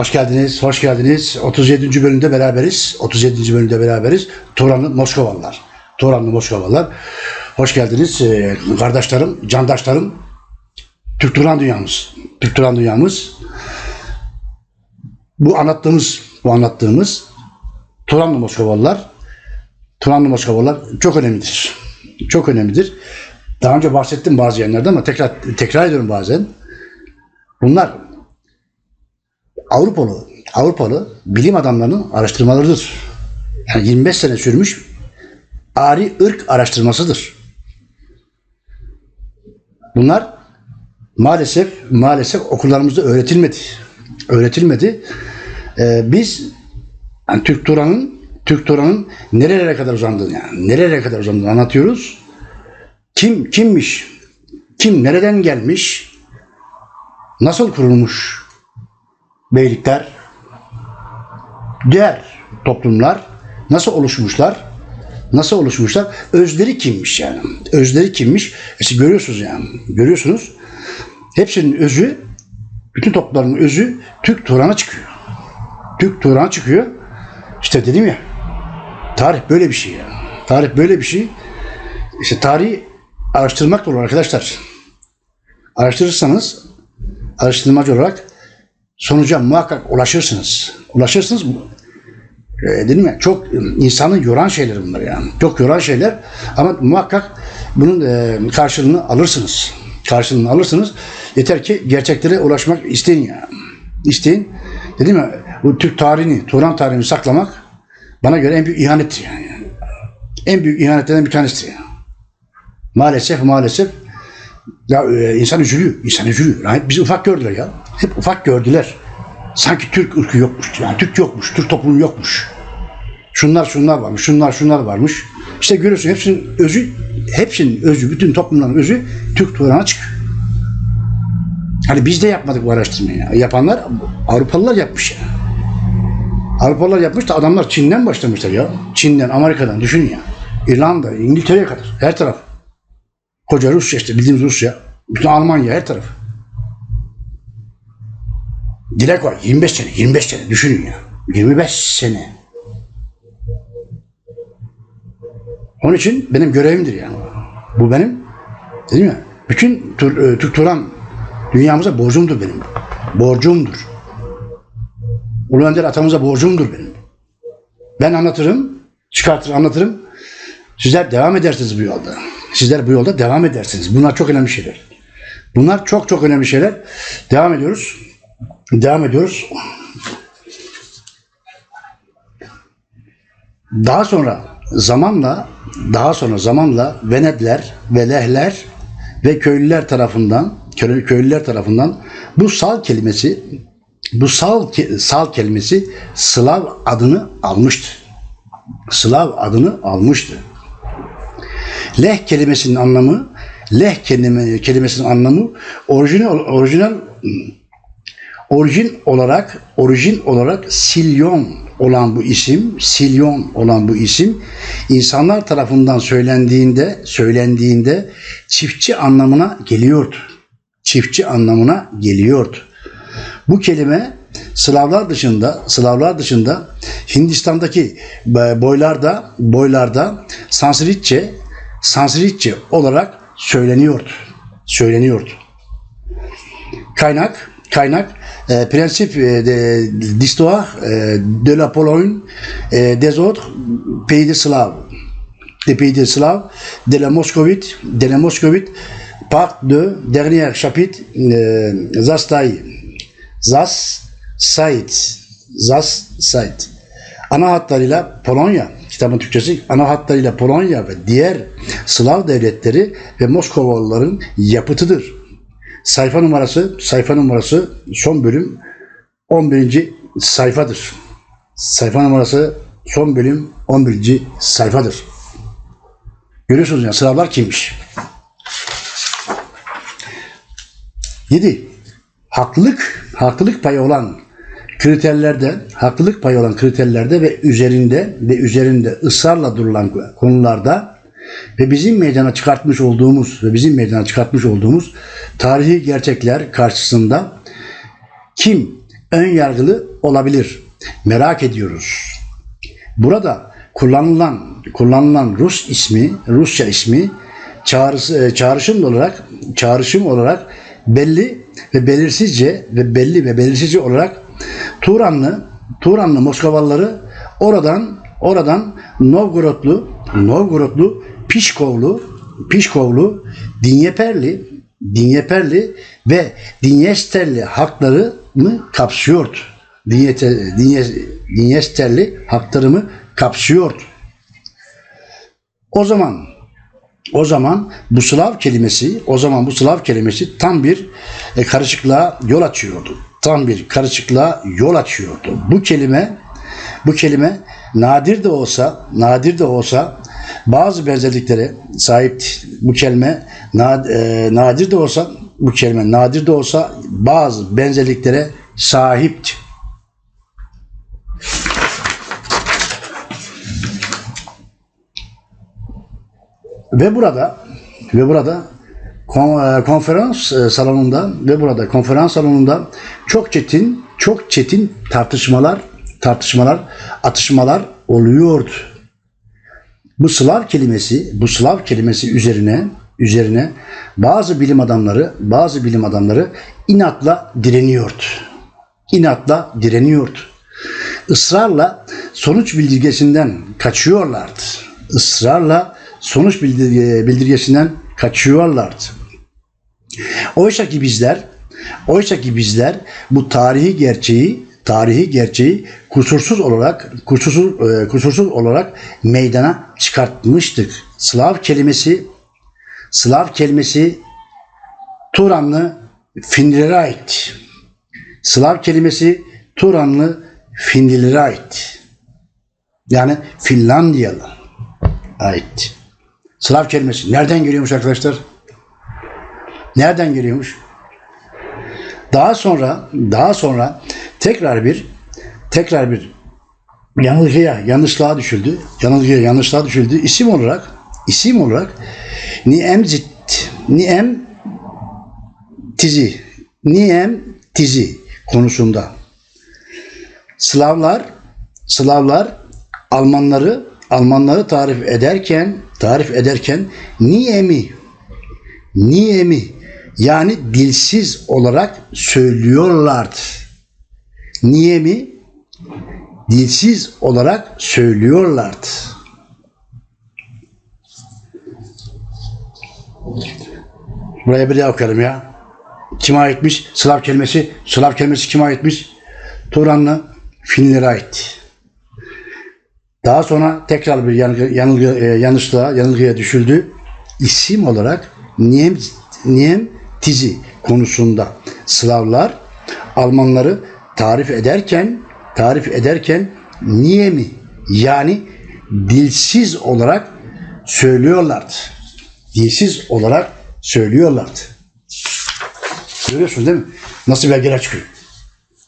Hoş geldiniz, hoş geldiniz. 37. bölümde beraberiz. 37. bölümde beraberiz. Turanlı Moskovalılar. Turanlı Moskovalılar. Hoş geldiniz ee, kardeşlerim, candaşlarım. Türk Turan dünyamız. Türk Turan dünyamız. Bu anlattığımız, bu anlattığımız Turanlı Moskovalılar, Turanlı Moskovalılar çok önemlidir. Çok önemlidir. Daha önce bahsettim bazı yerlerde ama tekrar tekrar ediyorum bazen. Bunlar Avrupalı Avrupalı bilim adamlarının araştırmalarıdır. Yani 25 sene sürmüş ari ırk araştırmasıdır. Bunlar maalesef maalesef okullarımızda öğretilmedi. Öğretilmedi. Ee, biz yani Türk Turan'ın Türk Turan'ın nerelere kadar uzandığını yani nerelere kadar uzandığını anlatıyoruz. Kim kimmiş? Kim nereden gelmiş? Nasıl kurulmuş? Beylikler, diğer toplumlar nasıl oluşmuşlar? Nasıl oluşmuşlar? Özleri kimmiş yani? Özleri kimmiş? E siz görüyorsunuz yani. Görüyorsunuz. Hepsinin özü, bütün toplumların özü Türk Turan'a çıkıyor. Türk Turan'a çıkıyor. İşte dedim ya, tarih böyle bir şey ya. Tarih böyle bir şey. İşte tarihi araştırmak olur arkadaşlar. Araştırırsanız, araştırmacı olarak sonuca muhakkak ulaşırsınız. Ulaşırsınız. E, dedim ya çok insanı yoran şeyler bunlar yani. Çok yoran şeyler ama muhakkak bunun e, karşılığını alırsınız. Karşılığını alırsınız. Yeter ki gerçeklere ulaşmak isteyin ya. İsteyin. Dedim ya bu Türk tarihini, Turan tarihini saklamak bana göre en büyük ihanettir yani. En büyük ihanetlerden bir yani. Maalesef maalesef ya e, insan üzülüyor. insan üzülüyor. Yani bizi ufak gördüler ya. Hep ufak gördüler. Sanki Türk ırkı yokmuş. Yani Türk yokmuş. Türk toplumu yokmuş. Şunlar şunlar varmış. Şunlar şunlar varmış. İşte görüyorsun hepsinin özü hepsinin özü, bütün toplumların özü Türk Turan'a çıkıyor. Hani biz de yapmadık bu araştırmayı. Ya. Yapanlar Avrupalılar yapmış ya. Avrupalılar yapmış da adamlar Çin'den başlamışlar ya. Çin'den, Amerika'dan düşünün ya. İrlanda, İngiltere'ye kadar. Her taraf. Koca Rusya işte bildiğimiz Rusya. Bütün Almanya her taraf. Dilek var 25 sene 25 sene düşünün ya. 25 sene. Onun için benim görevimdir yani. Bu benim dedim ya bütün e, Türk Turan dünyamıza borcumdur benim. Borcumdur. Ulu Önder atamıza borcumdur benim. Ben anlatırım, çıkartır anlatırım. Sizler devam edersiniz bu yolda. Sizler bu yolda devam edersiniz. Bunlar çok önemli şeyler. Bunlar çok çok önemli şeyler. Devam ediyoruz. Devam ediyoruz. Daha sonra zamanla daha sonra zamanla Venedler ve Lehler ve köylüler tarafından köy- köylüler tarafından bu sal kelimesi bu sal sal kelimesi Slav adını almıştı. Slav adını almıştı. Leh kelimesinin anlamı leh kelime, kelimesinin anlamı orijinal orijinal orijin olarak orijin olarak silyon olan bu isim silyon olan bu isim insanlar tarafından söylendiğinde söylendiğinde çiftçi anlamına geliyordu. Çiftçi anlamına geliyordu. Bu kelime Slavlar dışında Slavlar dışında Hindistan'daki e, boylarda boylarda Sanskritçe Sanskritçe olarak söyleniyordu. Söyleniyordu. Kaynak kaynak e, prensip e, de d'histoire e, de la Pologne e, des autres pays de Slav des pays de Slav de la Moscovite de la Moscovite part de dernier chapitre e, Zastay Zas Sait Zas Sait ana hatlarıyla Polonya kitabın Türkçesi ana hatlarıyla Polonya ve diğer Slav devletleri ve Moskovalıların yapıtıdır. Sayfa numarası sayfa numarası son bölüm 11. sayfadır. Sayfa numarası son bölüm 11. sayfadır. Görüyorsunuz ya Slavlar kimmiş? 7. Haklılık, haklılık payı olan kriterlerde, haklılık payı olan kriterlerde ve üzerinde ve üzerinde ısrarla durulan konularda ve bizim meydana çıkartmış olduğumuz ve bizim meydana çıkartmış olduğumuz tarihi gerçekler karşısında kim ön yargılı olabilir. Merak ediyoruz. Burada kullanılan kullanılan Rus ismi, Rusça ismi çağrısı, e, çağrışım olarak çağrışım olarak belli ve belirsizce ve belli ve belirsizce olarak Turanlı Turanlı Moskovalıları oradan oradan Novgorodlu Novgorodlu Pişkovlu Pişkovlu Dinyeperli Dinyeperli ve Dinyesterli haklarını kapsıyordu. Dinyete, Dinye, Dinyesterli haklarımı kapsıyordu. O zaman o zaman bu Slav kelimesi, o zaman bu Slav kelimesi tam bir e, karışıklığa yol açıyordu. Tam bir karışıklığa yol açıyordu. Bu kelime, bu kelime nadir de olsa, nadir de olsa bazı benzerliklere sahip bu kelime e, nadir de olsa bu kelime nadir de olsa bazı benzerliklere sahipti. Ve burada ve burada e, konferans e, salonunda ve burada konferans salonunda çok çetin çok çetin tartışmalar tartışmalar atışmalar oluyordu. Bu Slav kelimesi bu Slav kelimesi üzerine üzerine bazı bilim adamları bazı bilim adamları inatla direniyordu. İnatla direniyordu. Israrla sonuç bildirgesinden kaçıyorlardı. Israrla sonuç bildirge- bildirgesinden kaçıyorlardı. Oysa ki bizler, oysa ki bizler bu tarihi gerçeği, tarihi gerçeği kusursuz olarak, kusursuz, e, kusursuz olarak meydana çıkartmıştık. Slav kelimesi, Slav kelimesi Turanlı Finlilere ait. Slav kelimesi Turanlı Finlilere ait. Yani Finlandiyalı ait. Slav kelimesi nereden geliyormuş arkadaşlar? Nereden geliyormuş? Daha sonra daha sonra tekrar bir tekrar bir yanılgıya, yanlışlığa düşüldü. Yanılgıya, yanlışlığa düşüldü. İsim olarak isim olarak Niemzit Niem tizi Niem tizi konusunda Slavlar Slavlar Almanları Almanları tarif ederken tarif ederken Niem'i Niem'i yani dilsiz olarak söylüyorlardı. Niem'i dilsiz olarak söylüyorlardı. Buraya bir daha okuyalım ya. Kime aitmiş? Slav kelimesi. Slav kelimesi kime aitmiş? Turanlı Finlere ait. Daha sonra tekrar bir yanılgı, yanılgı, e, yanlışlığa, yanılgıya düşüldü. İsim olarak Niem, Niem tizi konusunda Slavlar Almanları tarif ederken tarif ederken Niem'i yani dilsiz olarak söylüyorlardı. Dilsiz olarak söylüyorlardı. Görüyorsunuz değil mi? Nasıl belgeler çıkıyor.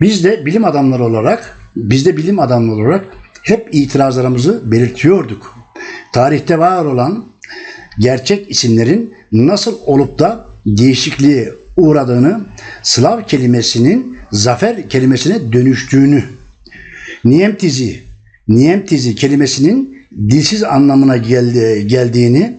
Biz de bilim adamları olarak, biz de bilim adamları olarak hep itirazlarımızı belirtiyorduk. Tarihte var olan gerçek isimlerin nasıl olup da değişikliğe uğradığını, Slav kelimesinin zafer kelimesine dönüştüğünü, Niemtizi, Niemtizi kelimesinin dilsiz anlamına geldi, geldiğini,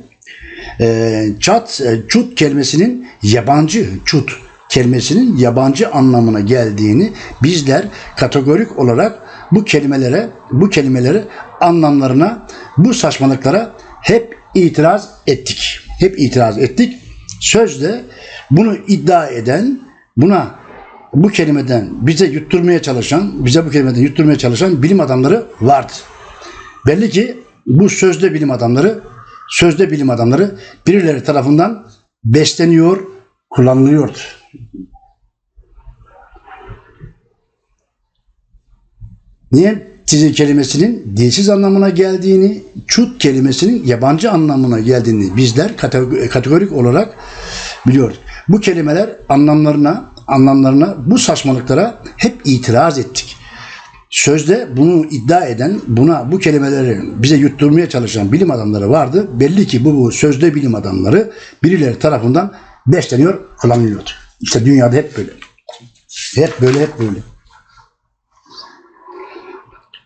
e, çat, e, çut kelimesinin yabancı, çut kelimesinin yabancı anlamına geldiğini bizler kategorik olarak bu kelimelere, bu kelimeleri anlamlarına, bu saçmalıklara hep itiraz ettik. Hep itiraz ettik. Sözde bunu iddia eden, buna bu kelimeden bize yutturmaya çalışan, bize bu kelimeden yutturmaya çalışan bilim adamları vardı. Belli ki bu sözde bilim adamları, sözde bilim adamları birileri tarafından besleniyor, kullanılıyordu. Niye tizi kelimesinin dilsiz anlamına geldiğini, çut kelimesinin yabancı anlamına geldiğini bizler kate- kategorik olarak biliyoruz. Bu kelimeler anlamlarına, anlamlarına, bu saçmalıklara hep itiraz ettik. Sözde bunu iddia eden, buna bu kelimeleri bize yutturmaya çalışan bilim adamları vardı. Belli ki bu, bu sözde bilim adamları birileri tarafından besleniyor, kullanılıyordu. İşte dünyada hep böyle. Hep böyle, hep böyle.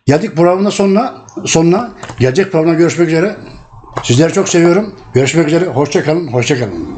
Geldik programın sonuna. Sonuna. Gelecek programda görüşmek üzere. Sizleri çok seviyorum. Görüşmek üzere. Hoşça kalın. Hoşça kalın.